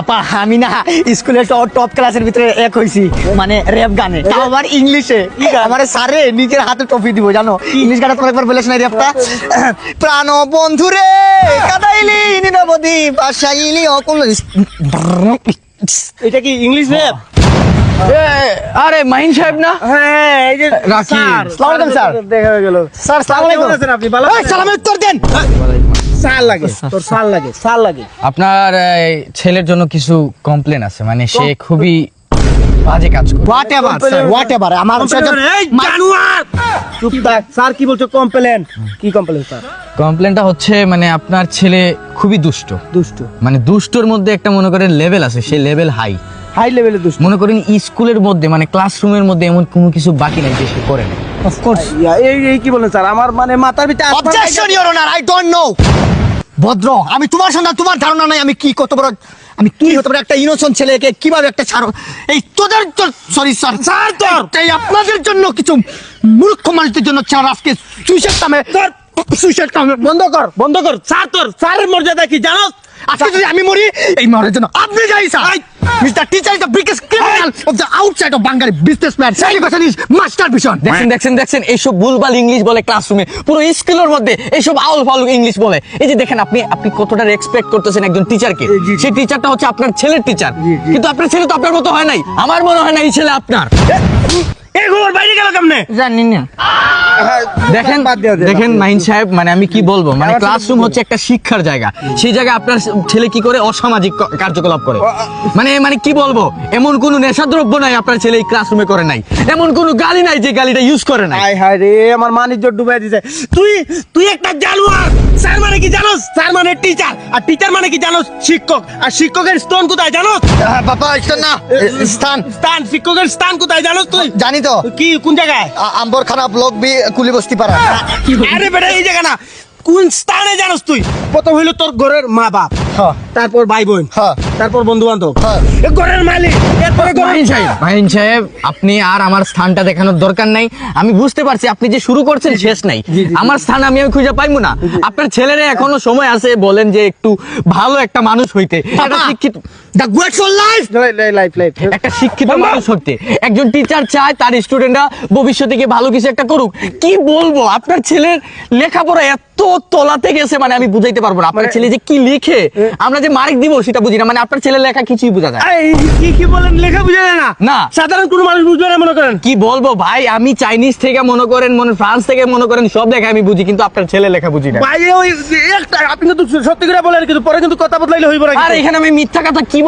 আপা আমি না স্কুলে টপ ক্লাসের ভিতরে এক হইছি। মানে র্যাপ গানে। তাও আবার ইংলিশে আমার স্যারে নিজের হাতে ট্রফি দিব জানো? ইংলিশ গানটা তোমার একবার বলেছ না র্যাপটা প্রাণ বন্ধু রে কাদাইলি নিরবধি বাসাইলি অকুল। এটা কি ইংলিশ র্যাপ আরে মাহিন সাহেব না? হ্যাঁ এই যে রাখি। আসসালামু আলাইকুম, স্যার। দেখা গেল। স্যার সালাম আলাইকুম। আপনি? ভালো? সালামের উত্তর দেন। সাল লাগে তোর সাল। লাগে সাল লাগে। আপনার ছেলের জন্য কিছু কমপ্লেন আছে? মানে সে খুবই বাজে কাজ করে whatever sir whatever আমার সাথে জানুয়ার! চুপ থাক স্যার কি বলছো? কমপ্লেন কি কমপ্লেন স্যার কমপ্লেনটা হচ্ছে মানে আপনার ছেলে খুবই দুষ্ট। দুষ্ট। মানে দুষ্টর মধ্যে একটা মনে করেন লেভেল আছে সেই লেভেল হাই হাই লেভেলে দুষ্ট। মনে করেন স্কুলের মধ্যে মানে ক্লাসরুমের মধ্যে এমন কোনো কিছু বাকি নাই যে সে করে না অফকোর্স এই এই কি বলেন স্যার? আমার মানে মাথার ভিতরে objection your honour I don't know ভদ্র আমি তোমার সন্ধান তোমার ধারণা নাই আমি কি কত বড় আমি কি হতে পারে? একটা ইনোসেন্ট ছেলেকে কীভাবে একটা ছাড়ো? এই তোদের সরি স্যার স্যার তোর! এই আপনাদের জন্য কিছু মূর্খ মানুষদের জন্য ছাড় আজকে সুইসাইড কামে সুইসাইড কামে বন্ধ কর বন্ধ কর। স্যার তোর স্যারের মর্যাদা কি জানো আজকে যদি আমি মরি এই মরার জন্য আপনি যাই sir mister teacher is the biggest criminal of the outside of Bengali businessman education is master vision দেখছেন দেখছেন দেখছেন এইসব ভুলভাল ইংলিশ বলে ক্লাসরুমে পুরো স্কুলের মধ্যে এইসব আউল ফাউল ইংলিশ বলে। এই যে দেখেন আপনি আপনি কতটা রেসপেক্ট করতেছেন একজন টিচারকে সেই টিচারটা হচ্ছে আপনার ছেলের টিচার কিন্তু আপনার ছেলে তো আপনার মতো হয় নাই। আমার মনে হয় না এই ছেলে আপনার। এই খবর বাইরে গেল কেমনে? জানি না। দেখেন দেখেন মাইন সাহেব মানে আমি কি বলব? মানে ক্লাসরুম হচ্ছে একটা শিক্ষার জায়গা। সেই জায়গায় আপনার ছেলে কি করে অসামাজিক কার্যকলাপ করে? মানে মানে কি বলব? এমন কোন নেশাদ্রব্য নাই আপনার ছেলে এই ক্লাসরুমে করে নাই। এমন কোন গালি নাই যে গালিটা ইউজ করে নাই। হায় রে আমার মানিজ্য ডুবাই দিছে। তুই তুই একটা জানোয়ার স্যার মানে কি জানোস? স্যার মানে টিচার আর টিচার মানে কি জানোস? শিক্ষক। আর শিক্ষকের স্থান কোথায় জানোস? বাবা স্থান না। স্থান। স্থান শিক্ষকের স্থান কোথায় জানোস তুই? জানি তো। কি কোন জায়গায়? আম্বরখানা ব্লক বি কুলিবস্তি পাড়া আরে বেটা এই জায়গা না। কোন স্থানে জানোস তুই? প্রথম হইল তোর ঘরের মা বাপ হ্যাঁ। তারপর ভাই বোন হ্যাঁ। তারপর বন্ধু বান্ধব হ্যাঁ। ঘরের মালিক এরপরে মাহিন সাহেব আপনি আর আমার স্থানটা দেখানোর দরকার নাই। আমি বুঝতে পারছি আপনি যে শুরু করছেন শেষ নাই। আমার স্থান আমি আমি খুঁজে পাইবো না। আপনার ছেলেরা এখনও সময় আছে বলেন যে একটু ভালো একটা মানুষ হইতে। একটা শিক্ষিত the great for life life life একটা শিক্ষিত মানুষ হতে একজন টিচার চায় তার স্টুডেন্টরা ভবিষ্যতে গিয়ে ভালো কিছু একটা করুক। কি বলব? আপনার ছেলের লেখাপড়া এত তলাতে গেছে মানে আমি বুঝাইতে পারব না। আপনার ছেলে যে কি লিখে? আমরা যে মার্ক দিব সেটা বুঝি না মানে আপনার ছেলে লেখা কিছুই বোঝা যায় এই, কি কি বলেন লেখা বোঝা যায় না? না। সাধারণ কোনো মানুষ বুঝবে না মনে করেন। কি বলব ভাই আমি চাইনিজ থেকে মনে করেন মনে ফ্রান্স থেকে মনে করেন সব লেখা আমি বুঝি কিন্তু আপনার ছেলে লেখা বুঝি না। ভাই ওই একটা আপনি তো সত্যি করে বলেন কিন্তু পরে কিন্তু কথা বদলাইলে হইব না আর এখানে আমি মিথ্যা কথা কি